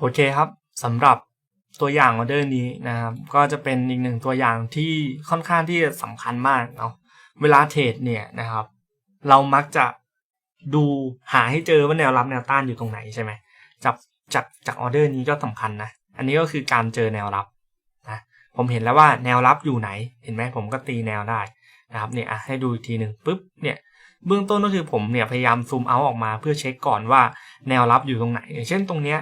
โอเคครับสำหรับตัวอย่างออเดอร์นี้นะครับ ก็จะเป็นอีกหนึ่งตัวอย่างที่ค่อนข้างที่จะสำคัญมากเนาะเวลาเทรดเนี่ยนะครับ เรามักจะดูหาให้เจอว่าแนวรับแนวต้านอยู่ตรงไหนใช่ไหมจากจากจากออเดอร์นี้ก็สำคัญนะอันนี้ก็คือการเจอแนวรับนะผมเห็นแล้วว่าแนวรับอยู่ไหน เห็นไหมผมก็ตีแนวได้นะครับเนี่ยอะให้ดูอีกทีหนึ่งปุ๊บเนี่ยเบื้องต้นก็คือผมเนี่ยพยายามซูมเอาออกมาเพื่อเช็คก่อนว่าแนวรับอยู่ตรงไหนอย่างเช่นตรงเนี้ย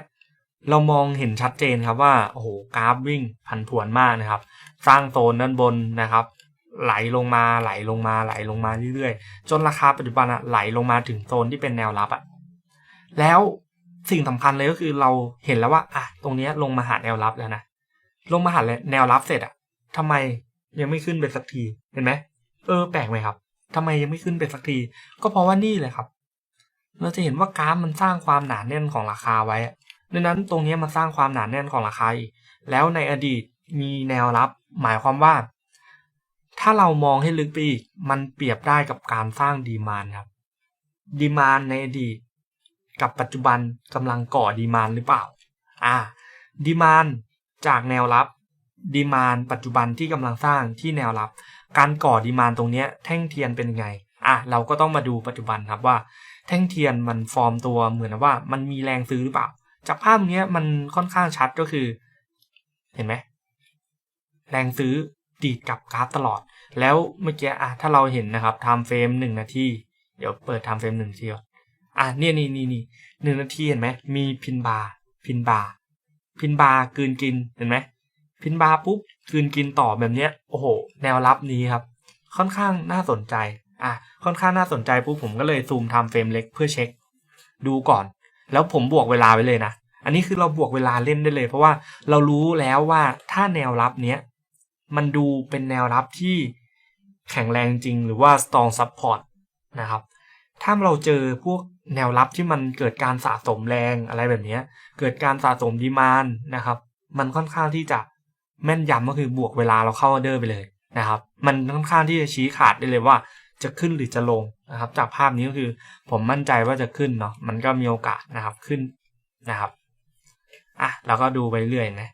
เรามองเห็นชัดเจนครับว่าโอ้โหกราฟวิ่งผันผวนมากนะครับ สร้างโซนด้านบนนะครับ ไหลลงมาไหลลงมาไหลลงมาเรื่อยๆ จนราคาปัจจุบันอะไหลลงมาถึงโซนที่เป็นแนวรับอะแล้วสิ่งสำคัญเลยก็คือเราเห็นแล้วว่าอะตรงเนี้ยลงมาหาแนวรับแล้วนะลงมาหาแนวรับเสร็จอะทำไมยังไม่ขึ้นไปสักทีเห็นไหมเออแปลกไหมครับทำไมยังไม่ขึ้นไปสักที ก็เพราะว่านี่เลยครับ เราจะเห็นว่ากราฟมันสร้างความหนาแน่นของราคาไว้อะ ดังนั้นตรงนี้มันสร้างความหนาแน่นของราคาแล้วในอดีตมีแนวรับ หมายความว่า ถ้าเรามองให้ลึกไปอีก มันเปรียบได้กับการสร้างดีมานครับดีมานในอดีต กับปัจจุบันกำลังก่อดีมานหรือเปล่า อ่าดีมานจากแนวรับดีมานปัจจุบันที่กำลังสร้างที่แนวรับ การก่อดีมานตรงนี้แท่งเทียนเป็นยังไงอะเราก็ต้องมาดูปัจจุบันครับว่า แท่งเทียนมันฟอร์มตัวเหมือนว่ามันมีแรงซื้อหรือเปล่า จากภาพเนี้ยมันค่อนข้างชัดก็คือ เห็นไหมแรงซื้อดีดกับกราฟตลอด แล้วเมื่อกี้อะถ้าเราเห็นนะครับไทม์เฟรมหนึ่งนาที เดี๋ยวเปิดไทม์เฟรมหนึ่งทีก่อนอะเนี่ยนี่นี่นี่หนึ่งนาทีเห็นไหมมีพินบาร์พินบาร์พินบาร์กืนกินเห็นไหมพินบาร์ปุ๊บกืนกินต่อแบบเนี้ยโอ้โห แนวรับนี้ครับ ค่อนข้างน่าสนใจอะค่อนข้างน่าสนใจปุ๊บผมก็เลยซูมไทม์เฟรมเล็กเพื่อเช็ค ดูก่อน แล้วผมบวกเวลาไว้เลยนะ อันนี้คือเราบวกเวลาเล่นได้เลย เพราะว่าเรารู้แล้วว่าถ้าแนวรับเนี้ยมันดูเป็นแนวรับที่แข็งแรงจริงหรือว่า strong support นะครับ ถ้าเราเจอพวกแนวรับที่มันเกิดการสะสมแรงอะไรแบบนี้ เกิดการสะสมดีมานนะครับ มันค่อนข้างที่จะแม่นยำก็คือบวกเวลาเราเข้าออเดอร์ไปเลยนะครับ มันค่อนข้างที่จะชี้ขาดได้เลยว่า จะขึ้นหรือจะลงนะครับ จากภาพนี้ก็คือผมมั่นใจว่าจะขึ้นเนาะมันก็มีโอกาสนะครับขึ้นนะครับอะเราก็ดูไปเรื่อยนะ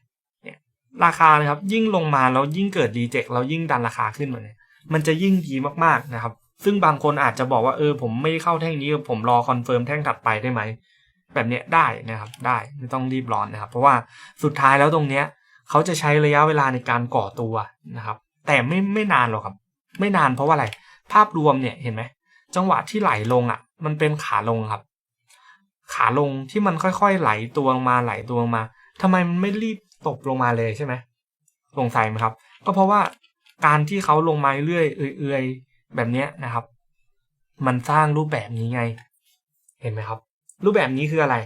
เนี่ยราคานะครับยิ่งลงมาแล้วยิ่งเกิดดีเจกเรายิ่งดันราคาขึ้นมาเนี่ยมันจะยิ่งดีมากๆนะครับ ซึ่งบางคนอาจจะบอกว่าเออผมไม่เข้าแท่งนี้ผมรอคอนเฟิร์มแท่งถัดไปได้ไหมแบบเนี้ยได้นะครับได้ไม่ต้องรีบร้อนนะครับ เพราะว่าสุดท้ายแล้วตรงเนี้ยเขาจะใช้ระยะเวลาในการก่อตัวนะครับ แต่ไม่ไม่นานหรอกครับ ไม่นานเพราะว่าอะไร ภาพรวมเนี่ยเห็นไหมจังหวะที่ไหลลงอะ มันเป็นขาลงครับ ขาลงที่มันค่อยๆไหลตัวลงมาไหลตัวลงมาทำไมมันไม่รีบตกลงมาเลยใช่ไหมสงสัยไหมครับ ก็เพราะว่าการที่เขาลงมาเรื่อยๆเอื่อยๆแบบเนี้ยนะครับ มันสร้างรูปแบบนี้ไง เห็นไหมครับ รูปแบบนี้คืออะไร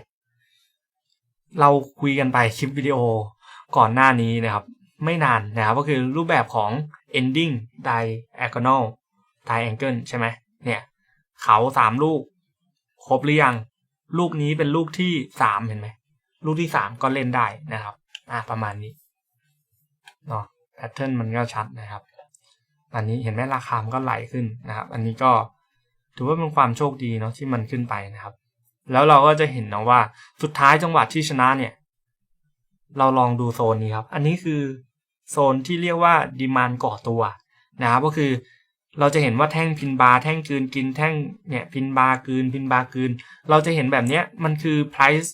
เราคุยกันไปคลิปวิดีโอก่อนหน้านี้นะครับ ไม่นานนะครับ ก็คือรูปแบบของ ending diagonal triangle ใช่ไหมเนี่ย เขาสามลูก ครบหรือยัง ลูกนี้เป็นลูกที่สามเห็นไหมลูกที่สามก็เล่นได้นะครับ อ่าประมาณนี้เนาะแพทเทิร์นมันก็ชัดนะครับ อันนี้เห็นไหมราคามันก็ไหลขึ้นนะครับ อันนี้ก็ถือว่าเป็นความโชคดีเนาะที่มันขึ้นไปนะครับ แล้วเราก็จะเห็นนะว่าสุดท้ายจังหวะที่ชนะเนี่ย เราลองดูโซนนี้ครับ อันนี้คือโซนที่เรียกว่าดีมานก่อตัวนะครับก็คือ เราจะเห็นว่าแท่งพินบาร์แท่งกืนกินแท่งเนี่ยพินบาร์กืนพินบาร์กืน เราจะเห็นแบบเนี้ยมันคือ price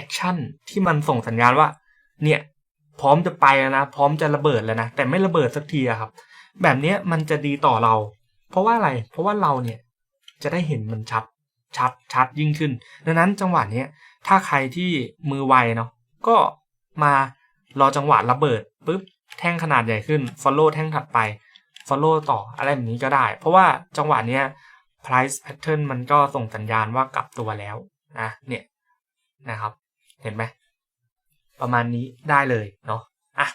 action ที่มันส่งสัญญาณว่า เนี่ยพร้อมจะไปแล้วนะ พร้อมจะระเบิดแล้วนะ แต่ไม่ระเบิดสักทีอะครับ แบบเนี้ยมันจะดีต่อเรา เพราะว่าอะไร เพราะว่าเราเนี่ยจะได้เห็นมันชัดชัดชัดยิ่งขึ้น ดังนั้นจังหวะเนี้ยถ้าใครที่มือไวเนาะก็มารอจังหวะระเบิดปุ๊บแท่งขนาดใหญ่ขึ้น follow แท่งถัดไป follow ต่ออะไรแบบนี้ก็ได้ เพราะว่าจังหวะเนี้ย price pattern มันก็ส่งสัญญาณว่ากลับตัวแล้วนะเนี่ยนะครับ เห็นไหมประมาณนี้ได้เลยเนาะอะ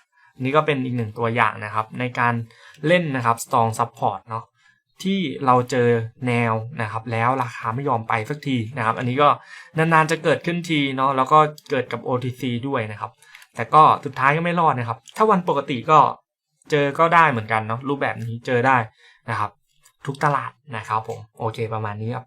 นี่ก็เป็นอีกหนึ่งตัวอย่างนะครับ ในการเล่นนะครับ strong support เนาะที่เราเจอแนวนะครับ แล้วราคาไม่ยอมไปสักทีนะครับ อันนี้ก็นานๆจะเกิดขึ้นทีเนาะแล้วก็เกิดกับ OTC ด้วยนะครับ แต่ก็สุดท้ายก็ไม่รอดนะครับ ถ้าวันปกติก็ เจอก็ได้เหมือนกันเนาะรูปแบบนี้เจอได้นะครับ ทุกตลาดนะครับผมโอเคประมาณนี้ครับ